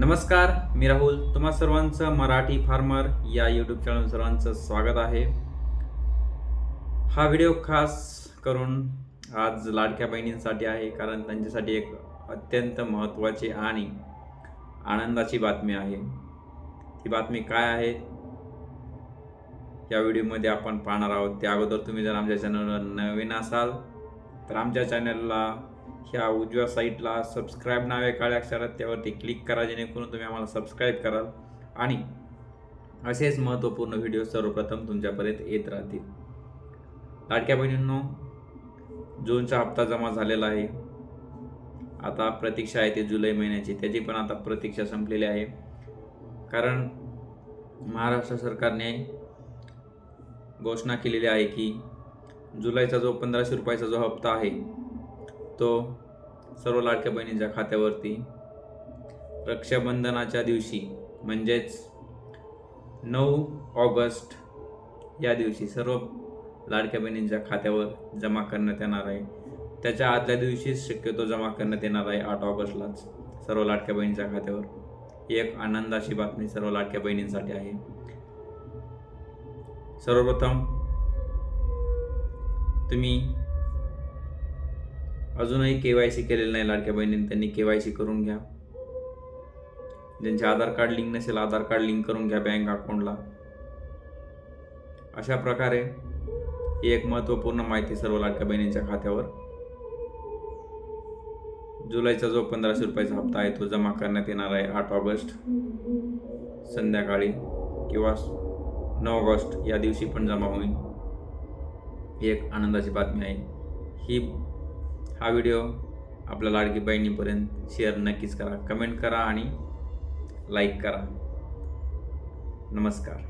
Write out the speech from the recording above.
नमस्कार मी राहुल. तुम्हा सर्वांचं मराठी फार्मर या यूट्यूब चॅनल सर्वांचं स्वागत आहे. हा व्हिडिओ खास करून आज लाडक्या बहिणींसाठी आहे कारण त्यांच्यासाठी एक अत्यंत महत्त्वाची आणि आनंदाची बातमी आहे. ती बातमी काय आहे? या व्हिडिओमध्ये आपण पाहणार आहोत. त्या अगोदर तुम्ही जर आमच्या चॅनलवर नवीन असाल तर आमच्या चॅनलला ह्या उजव्या साईटला सबस्क्राईब नाव आहे काळ्या अक्षरात त्यावरती क्लिक करा जेणेकरून तुम्ही आम्हाला सबस्क्राईब कराल. आणि असेच महत्त्वपूर्ण व्हिडिओ सर्वप्रथम तुमच्यापर्यंत येत राहतील. लाडक्या बहिणींनो जूनचा हप्ता जमा झालेला आहे. आता प्रतीक्षा आहे ती जुलै महिन्याची. त्याची पण आता प्रतीक्षा संपलेली आहे. कारण महाराष्ट्र सरकारने घोषणा केलेली आहे की जुलैचा जो पंधराशे रुपयाचा जो हप्ता आहे तो सर्व लाडक्या बहिणींच्या खात्यावरती रक्षाबंधनाच्या दिवशी म्हणजेच नऊ ऑगस्ट या दिवशी सर्व लाडक्या बहिणींच्या खात्यावर जमा करण्यात येणार आहे. त्याच्या आदल्या दिवशीच शक्यतो जमा करण्यात येणार आहे आठ ऑगस्टलाच सर्व लाडक्या बहिणींच्या खात्यावर. ही एक आनंदाची बातमी सर्व लाडक्या बहिणींसाठी आहे. सर्वप्रथम तुम्ही अजूनही के वाय सी केलेलं नाही लाडक्या बहिणींनी त्यांनी के वाय सी करून घ्या. ज्यांचे आधार कार्ड लिंक नसेल आधार कार्ड लिंक करून घ्या बँक अकाउंटला. अशा प्रकारे ही एक महत्त्वपूर्ण माहिती सर्व लाडक्या बहिणींच्या खात्यावर. जुलैचा जो पंधराशे रुपयाचा हप्ता आहे तो जमा करण्यात येणार आहे आठ ऑगस्ट संध्याकाळी किंवा नऊ ऑगस्ट या दिवशी पण जमा होईल. ही एक आनंदाची बातमी आहे. ही हा व्हिडिओ आपल्या लाडकी बहिणीपर्यंत शेअर नक्कीच करा. कमेंट करा आणि लाईक करा. नमस्कार.